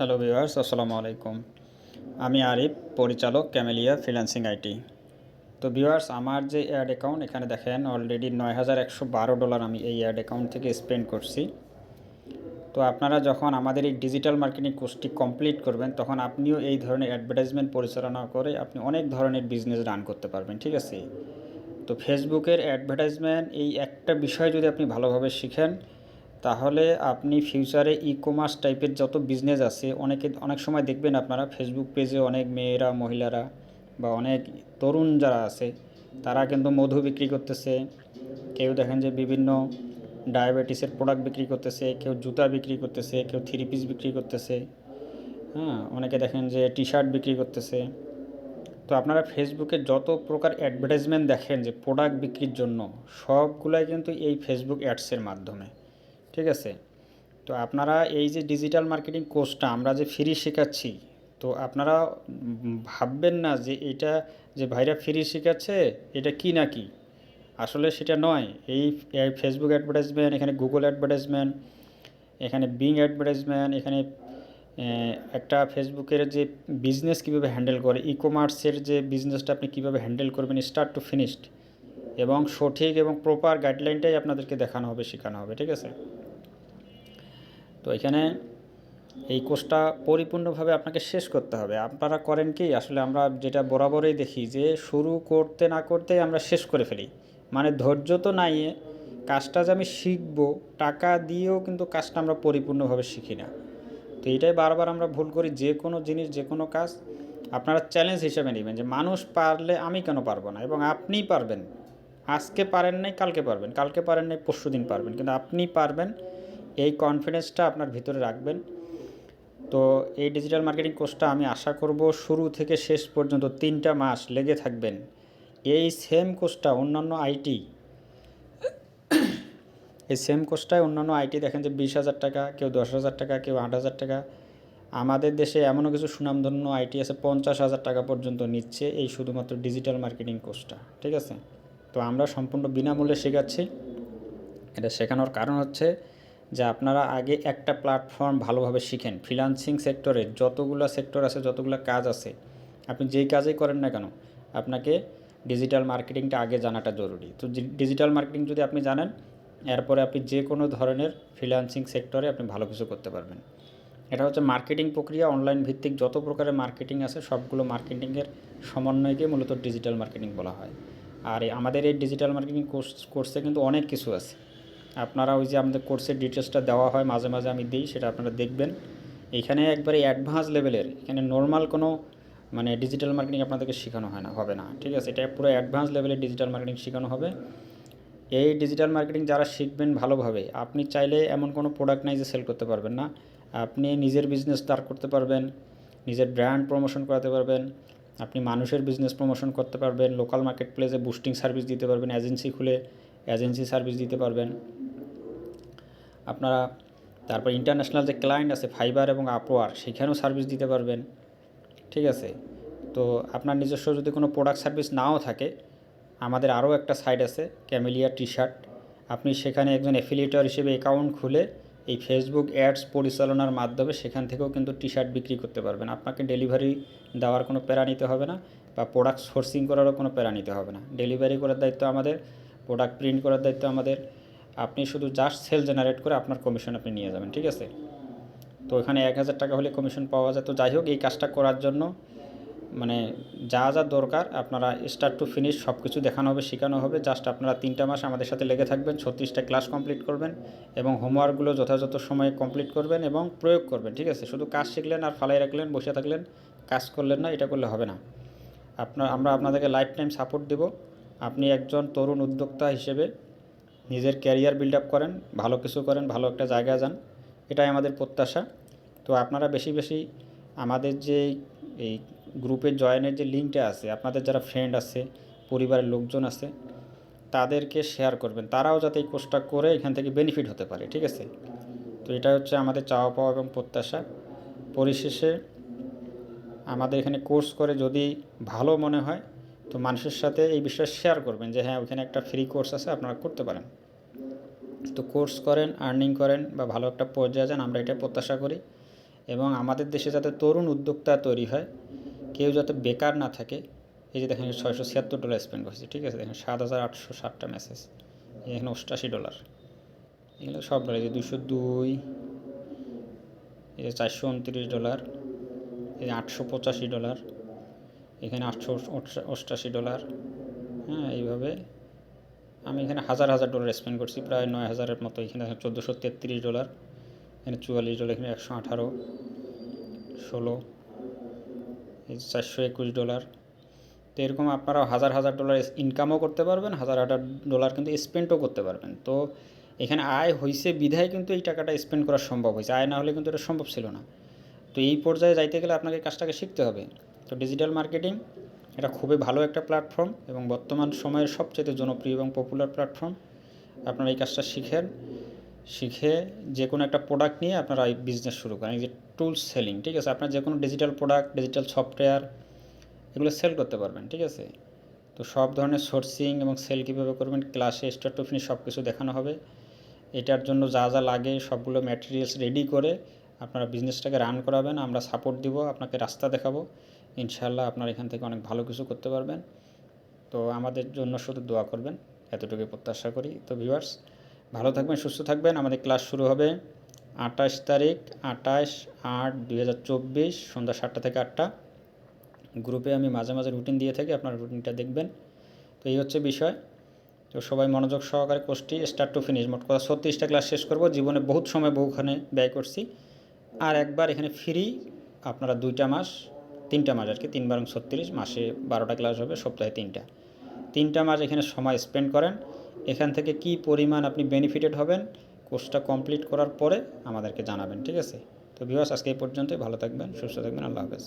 Hello viewers আসসালামু আলাইকুম। আমি আরিফ, পরিচালক ক্যামেলিয়া ফ্রিল্যান্সিং আইটি তো ভিউয়ার্স আমার যে অ্যাড অ্যাকাউন্ট এখানে দেখেন অলরেডি নয় হাজার একশো বারো ডলার আমি এই অ্যাড অ্যাকাউন্ট থেকে স্পেন্ড করছি। তো আপনারা যখন আমাদের এই ডিজিটাল মার্কেটিং কোর্সটি কমপ্লিট করবেন, তখন আপনিও এই ধরনের অ্যাডভার্টাইজমেন্ট পরিচালনা করে আপনি অনেক ধরনের বিজনেস রান করতে পারবেন, ঠিক আছে? তো ফেসবুকের অ্যাডভার্টাইজমেন্ট এই একটা বিষয় যদি আপনি ভালোভাবে শিখেন তাহলে আপনি ফিউচারে ই কমার্স টাইপের যত বিজনেস আছে, অনেকে, অনেক সময় দেখবেন আপনারা ফেসবুক পেজে অনেক মেয়েরা, মহিলারা বা অনেক তরুণ যারা আছে, তারা কিন্তু মধু বিক্রি করতেছে। কেউ দেখেন যে বিভিন্ন ডায়াবেটিসের প্রোডাক্ট বিক্রি করতেছে, কেউ জুতা বিক্রি করতেছে, কেউ থ্রি পিস বিক্রি করতেছে। হ্যাঁ অনেকে দেখেন যে টি শার্ট বিক্রি করতেছে। তো আপনারা ফেসবুকে যত প্রকার অ্যাডভার্টাইজমেন্ট দেখেন যে প্রোডাক্ট বিক্রির জন্য, সবগুলাই কিন্তু এই ফেসবুক অ্যাডসের মাধ্যমে। ঠিক আছে? তো আপনারা এই যে ডিজিটাল মার্কেটিং কোর্সটা আমরা যে ফ্রি শেখাচ্ছি, তো আপনারা ভাববেন না যে এটা যে ভাইরা ফ্রি শেখাচ্ছে, এটা কি না কি? আসলে সেটা নয়। এই ফেসবুক অ্যাডভার্টাইজমেন্ট এখানে গুগল অ্যাডভার্টাইজমেন্ট এখানে বিং অ্যাডভার্টাইজমেন্ট এখানে একটা ফেসবুকের যে বিজনেস কীভাবে হ্যান্ডেল করে ই কমার্সের যে বিজনেসটা আপনি কীভাবে হ্যান্ডেল করবেন স্টার্ট টু ফিনিশড এবং সঠিক এবং প্রপার গাইডলাইনটাই আপনাদেরকে দেখানো হবে, শেখানো হবে, ঠিক আছে? তো এখানে এই কোর্সটা পরিপূর্ণভাবে আপনাকে শেষ করতে হবে। আপনারা করেন কি, আসলে আমরা যেটা বরাবরই দেখি যে শুরু করতে না করতেই আমরা শেষ করে ফেলি। মানে ধৈর্য তো নাই কাজটা যে আমি শিখব, টাকা দিয়েও কিন্তু কাজটা আমরা পরিপূর্ণভাবে শিখি না। তো এটাই বারবার আমরা ভুল করি, যে কোনো জিনিস, যে কোনো কাজ আপনারা চ্যালেঞ্জ হিসেবে নেবেন যে মানুষ পারলে আমি কেন পারব না? এবং আপনিই পারবেন। আজকে পারেন নাই, কালকে পারবেন। কালকে পারেন নাই পরশু দিন পারবেন। কিন্তু আপনি পারবেন এই কনফিডেন্সটা আপনার ভিতরে রাখবেন। তো এই ডিজিটাল মার্কেটিং কোর্সটা আমি আশা করব শুরু থেকে শেষ পর্যন্ত তিনটা মাস লেগে থাকবেন। এই সেম কোর্সটা অন্যান্য আইটি এই সেম কোর্সটায় অন্যান্য আইটি দেখেন যে বিশ হাজার টাকা, কেউ দশ হাজার টাকা, কেউ আট হাজার টাকা। আমাদের দেশে এমনও কিছু সুনামধন্য আইটি আছে, পঞ্চাশ হাজার টাকা পর্যন্ত নিচ্ছে এই শুধুমাত্র ডিজিটাল মার্কেটিং কোর্সটা ঠিক আছে? তো আমরা সম্পূর্ণ বিনামূল্যে শেখাচ্ছি। এটা শেখানোর কারণ হচ্ছে যে আপনারা আগে একটা প্ল্যাটফর্ম ভালোভাবে শিখেন। ফ্রিলান্সিং সেক্টরে যতগুলো সেক্টর আছে, যতগুলো কাজ আছে, আপনি যেই কাজই করেন না কেন, আপনাকে ডিজিটাল মার্কেটিংটা আগে জানাটা জরুরি। তো ডিজিটাল মার্কেটিং যদি আপনি জানেন, এরপরে আপনি যে কোনো ধরনের ফ্রিল্যান্সিং সেক্টরে আপনি ভালো কিছু করতে পারবেন। এটা হচ্ছে মার্কেটিং প্রক্রিয়া অনলাইন ভিত্তিক যত প্রকারের মার্কেটিং আছে, সবগুলো মার্কেটিংয়ের সমন্বয়কে মূলত ডিজিটাল মার্কেটিং বলা হয়। আর আমাদের এই ডিজিটাল মার্কেটিং কোর্স কোর্সে কিন্তু অনেক কিছু আছে। আপনারা ওই যে আমাদের কোর্সের ডিটেলসটা দেওয়া হয়, মাঝে মাঝে আমি দিই, সেটা আপনারা দেখবেন। এখানে একবারে অ্যাডভান্স লেভেলের এখানে নর্মাল কোনো মানে ডিজিটাল মার্কেটিং আপনাদেরকে শেখানো হয় না, হবে না, ঠিক আছে? এটা পুরো অ্যাডভান্স লেভেলের ডিজিটাল মার্কেটিং শেখানো হবে। এই ডিজিটাল মার্কেটিং যারা শিখবেন ভালোভাবে, আপনি চাইলে এমন কোনো প্রোডাক্ট নাই যে সেল করতে পারবেন না। আপনি নিজের বিজনেস দাঁড় করতে পারবেন, নিজের ব্র্যান্ড প্রমোশন করাতে পারবেন, আপনি মানুষের বিজনেস প্রমোশন করতে পারবেন লোকাল মার্কেট প্লেসে বুস্টিং সার্ভিস দিতে পারবেন এজেন্সি খুলে এজেন্সি সার্ভিস দিতে পারবেন। আপনারা তারপর ইন্টারন্যাশনাল যে ক্লায়েন্ট আছে ফাইবার এবং আপওয়ার সেখানেও সার্ভিস দিতে পারবেন। ঠিক আছে? তো আপনার নিজস্ব যদি কোনো প্রোডাক্ট সার্ভিস নাও থাকে, আমাদের আরও একটা সাইট আছে ক্যামেলিয়া টি শার্ট আপনি সেখানে একজন অ্যাফিলিয়েটর হিসেবে অ্যাকাউন্ট খুলে এই ফেসবুক অ্যাডস পরিচালনার মাধ্যমে সেখান থেকেও কিন্তু টি শার্ট বিক্রি করতে পারবেন। আপনাকে ডেলিভারি দেওয়ার কোনো প্যারা নিতে হবে না বা প্রোডাক্ট সোর্সিং করারও কোনো প্যারা নিতে হবে না। ডেলিভারি করার দায়িত্ব আমাদের প্রোডাক্ট প্রিন্ট করার দায়িত্ব আমাদের। আপনি শুধু জাস্ট সেল জেনারেট করে আপনার কমিশন আপনি নিয়ে যাবেন, ঠিক আছে? তো এখানে এক হাজার টাকা হলে কমিশন পাওয়া যায়। তো যাই হোক, এই কাজটা করার জন্য মানে যা যা দরকার আপনারা স্টার্ট টু ফিনিশ সব কিছু দেখানো হবে, শেখানো হবে। জাস্ট আপনারা তিনটা মাস আমাদের সাথে লেগে থাকবেন, ছত্রিশটা ক্লাস কমপ্লিট করবেন এবং হোমওয়ার্কগুলো যথাযথ সময়ে কমপ্লিট করবেন এবং প্রয়োগ করবেন, ঠিক আছে? শুধু কাজ শিখলেন আর ফালাই রাখলেন, বসে থাকলেন, কাজ করলেন না, এটা করলে হবে না। আপনার, আমরা আপনাদেরকে লাইফ টাইম সাপোর্ট দেব। আপনি একজন তরুণ উদ্যোক্তা হিসেবে নিজের ক্যারিয়ার বিল্ড আপ করেন, ভালো কিছু করেন, ভালো একটা জায়গায় যান, এটাই আমাদের প্রত্যাশা। তো আপনারা বেশি বেশি আমাদের যে এই গ্রুপের জয়েনের যে লিঙ্কটা আছে, আপনাদের যারা ফ্রেন্ড আছে, পরিবারের লোকজন আছে, তাদেরকে শেয়ার করবেন। তারাও যাতে এই কোর্সটা করে এখান থেকে বেনিফিট হতে পারে, ঠিক আছে? তো এটা হচ্ছে আমাদের চাওয়া পাওয়া এবং প্রত্যাশা। পরিশেষে আমাদের এখানে কোর্স করে যদি ভালো মনে হয় তো মানুষের সাথে এই বিষয়ে শেয়ার করবেন যে হ্যাঁ ওইখানে একটা ফ্রি কোর্স আছে, আপনারা করতে পারেন। তো কোর্স করেন আর্নিং করেন বা ভালো একটা পর্যায়ে যান, আমরা এটা প্রত্যাশা করি। এবং আমাদের দেশে যাতে তরুণ উদ্যোক্তা তৈরি হয়, কেউ যাতে বেকার না থাকে, এই যে দেখেন ছয়শো ছিয়াত্তর ডলার স্পেন্ড করছি, ঠিক আছে? দেখেন সাত হাজার আটশো ষাটটা মেসেজ এখানে অষ্টাশি ডলার এগুলো সব ডলার এই যে দুশো দুই, এই যে চারশো উনত্রিশ ডলার এই যে আটশো পঁচাশি ডলার এখানে আটশো অষ্টাশি ডলার। হ্যাঁ এইভাবে। আমি এখানে হাজার হাজার ডলার স্পেন্ড করছি, প্রায় নয় হাজারের মতো। এখানে চোদ্দোশো তেত্রিশ ডলার, এখানে চুয়াল্লিশ ডলার, এখানে একশো আঠারো, ষোলো চারশো একুশ ডলার। তো এরকম আপনারা হাজার হাজার ডলার ইনকামও করতে পারবেন, হাজার হাজার ডলার কিন্তু স্পেন্ডও করতে পারবেন। তো এখানে আয় হয়েছে বিধায় কিন্তু এই টাকাটা স্পেন্ড করা সম্ভব হয়েছে আয় না হলে কিন্তু এটা সম্ভব ছিল না। তো এই পর্যায়ে যাইতে গেলে আপনাকে কাজটাকে শিখতে হবে। তো ডিজিটাল মার্কেটিং এটা খুবই ভালো একটা প্ল্যাটফর্ম এবং বর্তমান সময়ের সবচেয়ে জনপ্রিয় এবং পপুলার প্ল্যাটফর্ম আপনারা এই কাজটা শিখেন, শিখে যে কোনো একটা প্রোডাক্ট নিয়ে আপনারা এই বিজনেস শুরু করেন। যে টুলস সেলিং ঠিক আছে? আপনার যে কোনো ডিজিটাল প্রোডাক্ট ডিজিটাল সফটওয়্যার এগুলো সেল করতে পারবেন, ঠিক আছে? তো সব ধরনের সোর্সিং এবং সেল কীভাবে করবেন ক্লাসে স্টার্ট টু ফিনিশ সব কিছু দেখানো হবে। এটার জন্য যা যা লাগে সবগুলো ম্যাটেরিয়ালস রেডি করে আপনারা বিজনেসটাকে রান করাবেন। আমরা সাপোর্ট দিব, আপনাকে রাস্তা দেখাবো। ইনশাল্লাহ আপনারা এখান থেকে অনেক ভালো কিছু করতে পারবেন। তো আমাদের জন্য শুধু দোয়া করবেন। এতটুকু প্রত্যাশা করি। তো ভিউয়ার্স, ভালো থাকবেন, সুস্থ থাকবেন। আমাদের ক্লাস শুরু হবে আঠাশ তারিখ, আঠাশ আট দুই হাজার চব্বিশ সন্ধ্যা সাতটা থেকে আটটা। গ্রুপে আমি মাঝে মাঝে রুটিন দিয়ে থাকি, আপনারা রুটিনটা দেখবেন। তো এই হচ্ছে বিষয়। তো সবাই মনোযোগ সহকারে কোর্সটি স্টার্ট টু ফিনিশ মোট কথা ছত্রিশটা ক্লাস শেষ করব। জীবনে বহুত সময় বহুখানে ব্যয় করছি। আর একবার এখানে ফ্রি আপনারা দুইটা মাস তিনটা মাস আর কি তিন বারং ছত্রিশ, মাসে বারোটা ক্লাস হবে, সপ্তাহে তিনটা। তিনটা মাস এখানে সময় স্পেন্ড করেন। এখান থেকে কি পরিমাণ আপনি বেনিফিটেড হবেন কোর্সটা কমপ্লিট করার পরে আমাদেরকে জানাবেন, ঠিক আছে? তো ভিউয়ার্স আজকে এই পর্যন্তই। ভালো থাকবেন, সুস্থ থাকবেন। আল্লাহ হাফেজ।